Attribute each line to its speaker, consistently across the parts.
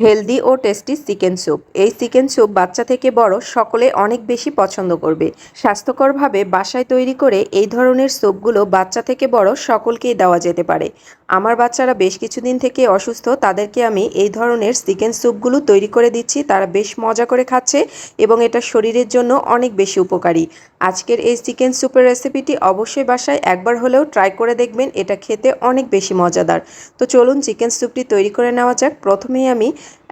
Speaker 1: Healthy ও tasty chicken soup. এই chicken soup বাচ্চা থেকে বড় সকলে অনেক বেশি পছন্দ করবে। স্বাস্থ্যকরভাবে বাসায় তৈরি করে এই ধরনের স্যুপগুলো বাচ্চা থেকে বড় সকলকেই দেওয়া যেতে পারে। আমার বাচ্চারা বেশ কিছুদিন থেকে অসুস্থ, তাদেরকে আমি এই ধরনের চিকেন স্যুপগুলো তৈরি করে দিচ্ছি। তারা বেশ মজা করে খাচ্ছে এবং এটা শরীরের জন্য অনেক বেশি উপকারী। আজকের এই চিকেন স্যুপের রেসিপিটি অবশ্যই বাসায় একবার হলেও ট্রাই করে দেখবেন, এটা খেতে অনেক বেশি মজাদার। তো চলুন চিকেন স্যুপটি তৈরি করে নেওয়া যাক। প্রথমেই আমি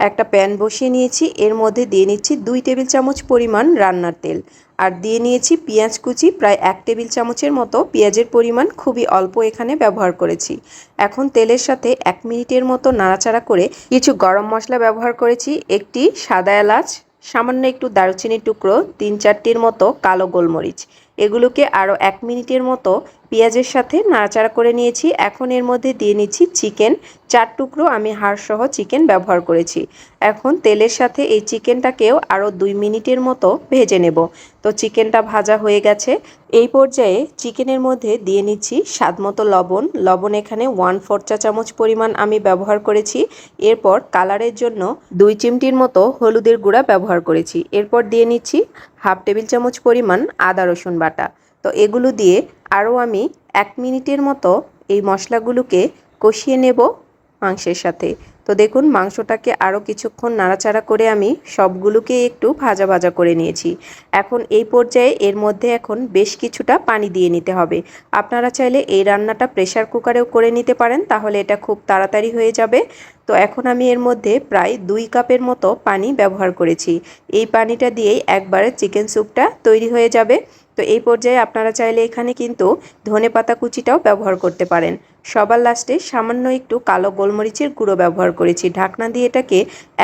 Speaker 1: একটা প্যান বসিয়ে নিয়েছি, এর মধ্যে দিয়ে নিচ্ছি দুই টেবিল চামচ পরিমাণ রান্নার তেল। আর দিয়ে নিয়েছি পেঁয়াজ কুচি, প্রায় এক টেবিল চামচের মতো পেঁয়াজের পরিমাণ খুবই অল্প এখানে ব্যবহার করেছি। এখন তেলের সাথে এক মিনিটের মতো নাড়াচাড়া করে কিছু গরম মশলা ব্যবহার করেছি, একটি সাদা এলাচ, সামান্য একটু দারুচিনির টুকরো, তিন চারটির মতো কালো গোলমরিচ। এগুলোকে আরও এক মিনিটের মতো পেঁয়াজের সাথে নাড়াচাড়া করে নিয়েছি। এখন এর মধ্যে দিয়ে নিচ্ছি চিকেন। চার টুকরো আমি হাড়সহ চিকেন ব্যবহার করেছি। এখন তেলের সাথে এই চিকেনটাকেও আরও দুই মিনিটের মতো ভেজে নেব। তো চিকেনটা ভাজা হয়ে গেছে। এই পর্যায়ে চিকেনের মধ্যে দিয়ে নিচ্ছি স্বাদ মতো লবণ। লবণ এখানে ওয়ান ফোর চা চামচ পরিমাণ আমি ব্যবহার করেছি। এরপর কালারের জন্য দুই চিমটির মতো হলুদের গুঁড়া ব্যবহার করেছি। এরপর দিয়ে নিচ্ছি হাফ টেবিল চামচ পরিমাণ আদা রসুন বাটা। তো এগুলো দিয়ে আরও আমি এক মিনিটের মতো এই মশলাগুলোকে কষিয়ে নেব মাংসের সাথে। তো দেখুন, মাংসটাকে আরও কিছুক্ষণ নাড়াচাড়া করে আমি সবগুলোকে একটু ভাজা ভাজা করে নিয়েছি। এখন এই পর্যায়ে এর মধ্যে এখন বেশ কিছুটা পানি দিয়ে নিতে হবে। আপনারা চাইলে এই রান্নাটা প্রেশার কুকারেও করে নিতে পারেন, তাহলে এটা খুব তাড়াতাড়ি হয়ে যাবে। তো এখন আমি এর মধ্যে প্রায় দুই কাপের মতো পানি ব্যবহার করেছি। এই পানিটা দিয়েই একবারে চিকেন স্যুপটা তৈরি হয়ে যাবে। তো এই পর্যায়ে আপনারা চাইলে এখানে কিন্তু ধনে পাতা কুচিটাও ব্যবহার করতে পারেন। সবার লাস্টে সামান্য একটু কালো গোলমরিচের গুঁড়ো ব্যবহার করেছি। ঢাকনা দিয়ে এটাকে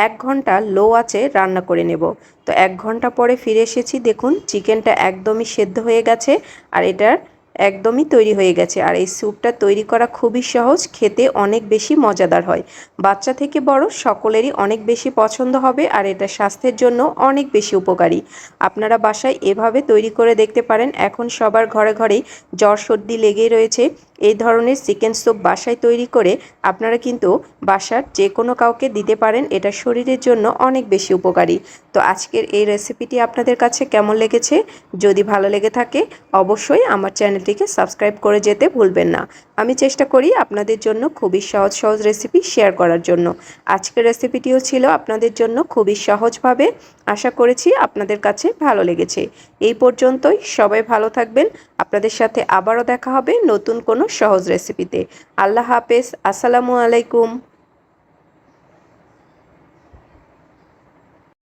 Speaker 1: এক ঘণ্টা লো আছে রান্না করে নেব। তো এক ঘণ্টা পরে ফিরে এসেছি, দেখুন, চিকেনটা একদমই সেদ্ধ হয়ে গেছে আর এটার একদমই তৈরি হয়ে গেছে। আর এই স্যুপটা তৈরি করা খুবই সহজ, খেতে অনেক বেশি মজাদার হয়। বাচ্চা থেকে বড় সকলেরই অনেক বেশি পছন্দ হবে আর এটা স্বাস্থ্যের জন্য অনেক বেশি উপকারী। আপনারা বাসায় এভাবে তৈরি করে দেখতে পারেন। এখন সবার ঘরে ঘরেই জ্বর সর্দি লেগেই রয়েছে। এই ধরনের চিকেন স্যুপ বাসায় তৈরি করে আপনারা কিন্তু বাসার যে কোনো কাউকে দিতে পারেন, এটা শরীরের জন্য অনেক বেশি উপকারী। তো আজকের এই রেসিপিটি আপনাদের কাছে কেমন লেগেছে? যদি ভালো লেগে থাকে, অবশ্যই আমার চ্যানেলটিকে সাবস্ক্রাইব করে যেতে ভুলবেন না। আমি চেষ্টা করি আপনাদের জন্য খুবই সহজ সহজ রেসিপি শেয়ার করার জন্য। আজকের রেসিপিটিও ছিল আপনাদের জন্য খুবই সহজভাবে। আশা করেছি আপনাদের কাছে ভালো লেগেছে। এই পর্যন্তই সবাই ভালো থাকবেন। আপনাদের সাথে আবারও দেখা হবে নতুন কোনো সহজ রেসিপিতে আল্লাহ হাফেজ আসসালামু আলাইকুম।